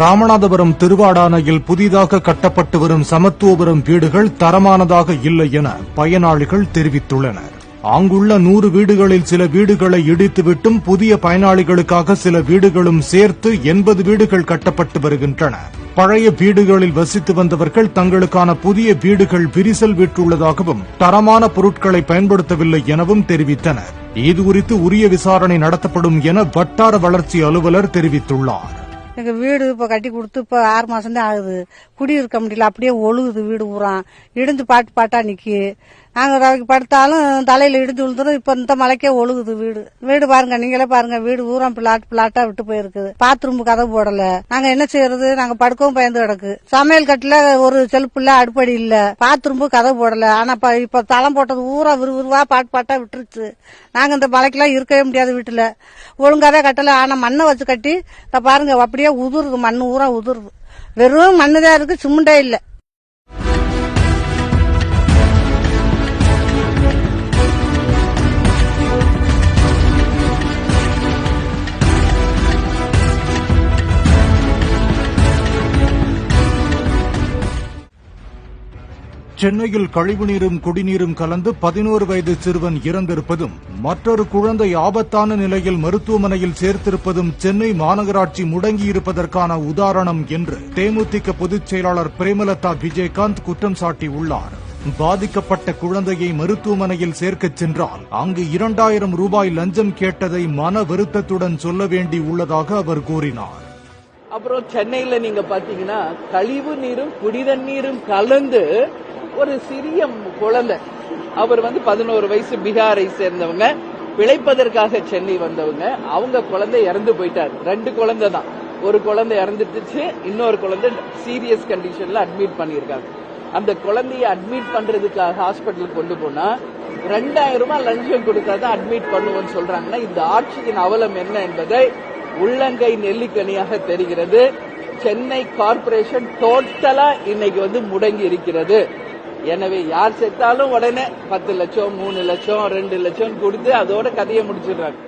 ராமநாதபுரம் திருவாடானையில் புதிதாக கட்டப்பட்டு வரும் சமத்துவபுரம் வீடுகள் தரமானதாக இல்லை என பயனாளிகள் தெரிவித்துள்ளனர். அங்குள்ள நூறு வீடுகளில் சில வீடுகளை இடித்துவிட்டும் புதிய பயனாளிகளுக்காக சில வீடுகளும் சேர்த்து எண்பது வீடுகள் கட்டப்பட்டு வருகின்றன. பழைய வீடுகளில் வசித்து வந்தவர்கள் தங்களுக்கான புதிய வீடுகள் விரிசல் விட்டுள்ளதாகவும் தரமான பொருட்களை பயன்படுத்தவில்லை எனவும் தெரிவித்தனர். இதுகுறித்து உரிய விசாரணை நடத்தப்படும் என வட்டார வளர்ச்சி அலுவலர் தெரிவித்துள்ளார். எங்க வீடு இப்ப கட்டி கொடுத்து இப்ப ஆறு மாசம் தான் ஆகுது. குடியிருக்க முடியல அப்படியே ஒழுகுது வீடு பூரா. இடிந்து பாட்டு பாட்டா நிற்கி நாங்கள் படுத்தாலும் தலையில் இடிஞ்சு விழுந்துரும். இப்போ இந்த மலைக்கே ஒழுகுது வீடு. வீடு பாருங்க நீங்களே பாருங்க. வீடு பூரா பிளாட் பிளாட்டா விட்டு போயிருக்குது. பாத்ரூம் கதவு போடல. நாங்க என்ன செய்யறது? நாங்க படுக்கவும் பயந்து கிடக்கு. சமையல் கட்டுல ஒரு செல்ஃப் இல்ல அடுப்படி இல்ல. பாத்ரூம் கதவு போடல. ஆனா இப்ப- தளம் போட்டது ஊரா விறுவிறுவா பாட்டு பாட்டா விட்டுருச்சு. நாங்க இந்த மலைக்கெல்லாம் இருக்கவே முடியாது வீட்டுல. ஒழுங்காவே கட்டல. ஆனா மண்ணை வச்சு கட்டி பாருங்க அப்படியே உதுருது. மண்ணு ஊரா உதுருது. வெறும் மண்ணுதான் இருக்கு சிமெண்டே இல்லை. சென்னையில் கழிவுநீரும் குடிநீரும் கலந்து பதினோரு வயது சிறுவன் இறந்திருப்பதும் மற்றொரு குழந்தை ஆபத்தான நிலையில் மருத்துவமனையில் சேர்த்திருப்பதும் சென்னை மாநகராட்சி முடங்கியிருப்பதற்கான உதாரணம் என்று தேமுதிக பொதுச் செயலாளர் பிரேமலதா விஜயகாந்த் குற்றம் சாட்டியுள்ளார். பாதிக்கப்பட்ட குழந்தையை மருத்துவமனையில் சேர்க்கச் சென்றால் அங்கு இரண்டாயிரம் ரூபாய் லஞ்சம் கேட்டதை மன வருத்தத்துடன் சொல்ல வேண்டி உள்ளதாக அவர் கூறினார். அப்புறம் சென்னையில நீங்க பாத்தீங்கன்னா கழிவு நீரும் குடிதண்ணீரும் கலந்து ஒரு சிறிய குழந்தை. அவர் வந்து பதினோரு வயசு பீகாரை சேர்ந்தவங்க. பிழைப்பதற்காக சென்னை வந்தவங்க. அவங்க குழந்தை இறந்து போயிட்டார். ரெண்டு குழந்தை தான். ஒரு குழந்தை இறந்துட்டுச்சு இன்னொரு குழந்தை சீரியஸ் கண்டிஷன்ல அட்மிட் பண்ணியிருக்காங்க. அந்த குழந்தைய அட்மிட் பண்றதுக்காக ஹாஸ்பிட்டலுக்கு கொண்டு போனா ரெண்டாயிரம் ரூபாய் லஞ்சம் கொடுத்தாதான் அட்மிட் பண்ணுவோம்னு சொல்றாங்கன்னா இந்த ஆட்சியின் அவலம் என்ன என்பதை உள்ளங்கை நெல்லிக்கனியாக தெரிகிறது. சென்னை கார்ப்பரேஷன் டோட்டலா இன்னைக்கு வந்து முடங்கி இருக்கிறது. எனவே யார் செத்தாலும் உடனே பத்து லட்சம் மூணு லட்சம் ரெண்டு லட்சம் கொடுத்து அதோட கதையை முடிச்சிடுறாங்க.